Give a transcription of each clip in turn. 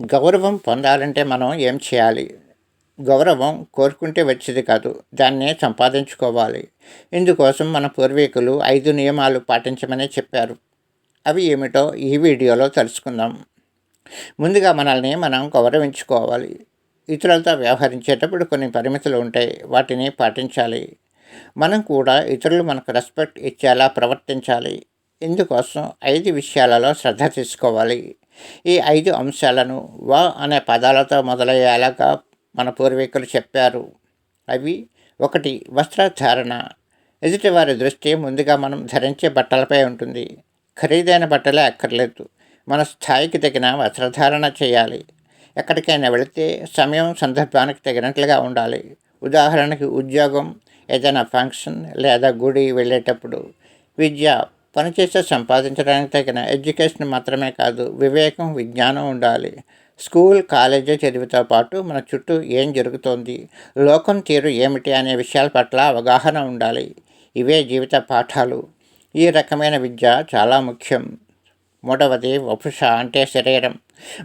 గౌరవం పొందాలంటే మనం ఏం చేయాలి? గౌరవం కోరుకుంటే వచ్చేది కాదు. దాన్నే సంపాదించుకోవాలి. ఇందుకోసం మన పూర్వీకులు ఐదు నియమాలు పాటించమని చెప్పారు. అవి ఏమిటో ఈ వీడియోలో తెలుసుకుందాం. ముందుగా మనల్ని మనం గౌరవించుకోవాలి. ఇతరులతో వ్యవహరించేటప్పుడు కొన్ని పరిమితులు ఉంటాయి. వాటిని పాటించాలి. మనం కూడా ఇతరులు మనకు రెస్పెక్ట్ ఇచ్చేలా ప్రవర్తించాలి. ఇందుకోసం ఐదు విషయాలలో శ్రద్ధ తీసుకోవాలి. ఈ ఐదు అంశాలను వ అనే పదాలతో మొదలయ్యేలాగా మన పూర్వీకులు చెప్పారు. అవి ఒకటి వస్త్రధారణ. ఎదుటివారి దృష్టి ముందుగా మనం ధరించే బట్టలపై ఉంటుంది. ఖరీదైన బట్టలే అక్కర్లేదు. మన స్థాయికి తగిన వస్త్రధారణ చేయాలి. ఎక్కడికైనా వెళితే సమయం సందర్భానికి తగినట్లుగా ఉండాలి. ఉదాహరణకి ఉద్యోగం ఏదైనా ఫంక్షన్ లేదా గుడి వెళ్ళేటప్పుడు విద్య పనిచేస్తే సంపాదించడానికి తగిన ఎడ్యుకేషన్ మాత్రమే కాదు వివేకం విజ్ఞానం ఉండాలి. స్కూల్ కాలేజీ చదివితో పాటు మన చుట్టూ ఏం జరుగుతోంది? లోకం తీరు ఏమిటి అనే విషయాల పట్ల అవగాహన ఉండాలి. ఇవే జీవిత పాఠాలు. ఈ రకమైన విద్య చాలా ముఖ్యం. మూడవది వపుష అంటే శరీరం.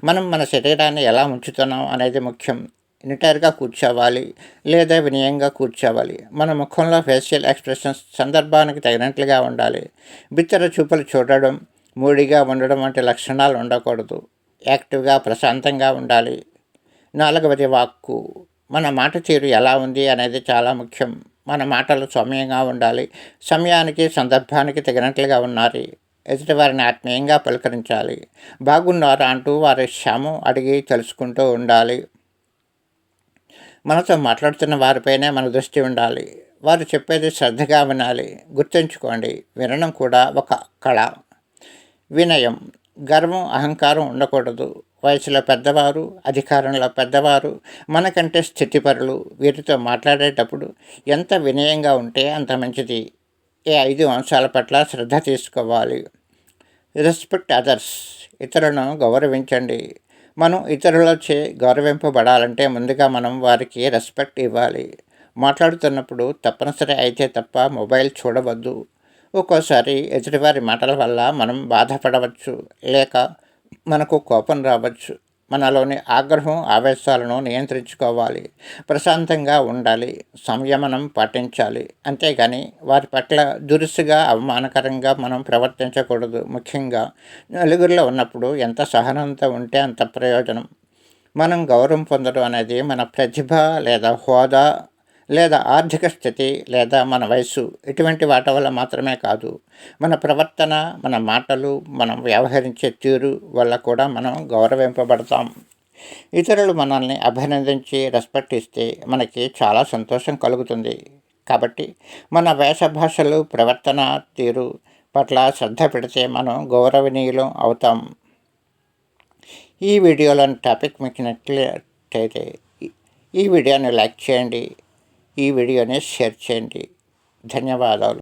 మనం మన శరీరాన్ని ఎలా ఉంచుతున్నాం అనేది ముఖ్యం. నిటారుగా కూర్చోవాలి లేదా వినయంగా కూర్చోవాలి. మన ముఖంలో ఫేషియల్ ఎక్స్ప్రెషన్స్ సందర్భానికి తగినట్లుగా ఉండాలి. బిత్తర చూపులు చూడడం మూడిగా ఉండడం వంటి లక్షణాలు ఉండకూడదు. యాక్టివ్గా ప్రశాంతంగా ఉండాలి. నాలుగవది వాక్కు. మన మాట తీరు ఎలా ఉంది అనేది చాలా ముఖ్యం. మన మాటలు సౌమ్యంగా ఉండాలి. సమయానికి సందర్భానికి తగినట్లుగా ఉండాలి. ఎదుటివారిని ఆత్మీయంగా పలకరించాలి. బాగున్నారా అంటూ వారి క్షేమం అడిగి తెలుసుకుంటూ ఉండాలి. మనతో మాట్లాడుతున్న వారిపైనే మన దృష్టి ఉండాలి. వారు చెప్పేది శ్రద్ధగా వినాలి. గుర్తుంచుకోండి వినడం కూడా ఒక కళ. వినయం. గర్వం అహంకారం ఉండకూడదు. వయసులో పెద్దవారు అధికారంలో పెద్దవారు మనకంటే స్థితిపరులు వీరితో మాట్లాడేటప్పుడు ఎంత వినయంగా ఉంటే అంత మంచిది. ఈ ఐదు అంశాల పట్ల శ్రద్ధ తీసుకోవాలి. Respect others. ఇతరులను గౌరవించండి. మనం ఇతరులచే గౌరవింపబడాలంటే ముందుగా మనం వారికి రెస్పెక్ట్ ఇవ్వాలి. మాట్లాడుతున్నప్పుడు తప్పనిసరి అయితే తప్ప మొబైల్ చూడవద్దు. ఒక్కోసారి ఎదుటివారి మాటల వల్ల మనం బాధపడవచ్చు. లేక మనకు కోపం రావచ్చు. మనలోని ఆగ్రహం ఆవేశాలను నియంత్రించుకోవాలి. ప్రశాంతంగా ఉండాలి. సంయమనం పాటించాలి. అంతేగాని వారి పట్ల దురుసుగా అవమానకరంగా మనం ప్రవర్తించకూడదు. ముఖ్యంగా నలుగురిలో ఉన్నప్పుడు ఎంత సహనంతో ఉంటే అంత ప్రయోజనం. మనం గౌరవం పొందడం అనేది మన ప్రతిభ లేదా హోదా లేదా ఆర్థిక స్థితి లేదా మన వయస్సు ఇటువంటి వాటి వల్ల మాత్రమే కాదు. మన ప్రవర్తన మన మాటలు మనం వ్యవహరించే తీరు వల్ల కూడా మనం గౌరవింపబడతాం. ఇతరులు మనల్ని అభినందించి రెస్పెక్ట్ ఇస్తే మనకి చాలా సంతోషం కలుగుతుంది. కాబట్టి మన వేష భాషలు ప్రవర్తన తీరు పట్ల శ్రద్ధ పెడితే మనం గౌరవనీయులం అవుతాం. ఈ వీడియోలోని టాపిక్ మీకు నచ్చినట్లయితే ఈ వీడియోని లైక్ చేయండి. ఈ వీడియోని షేర్ చేయండి. ధన్యవాదాలు.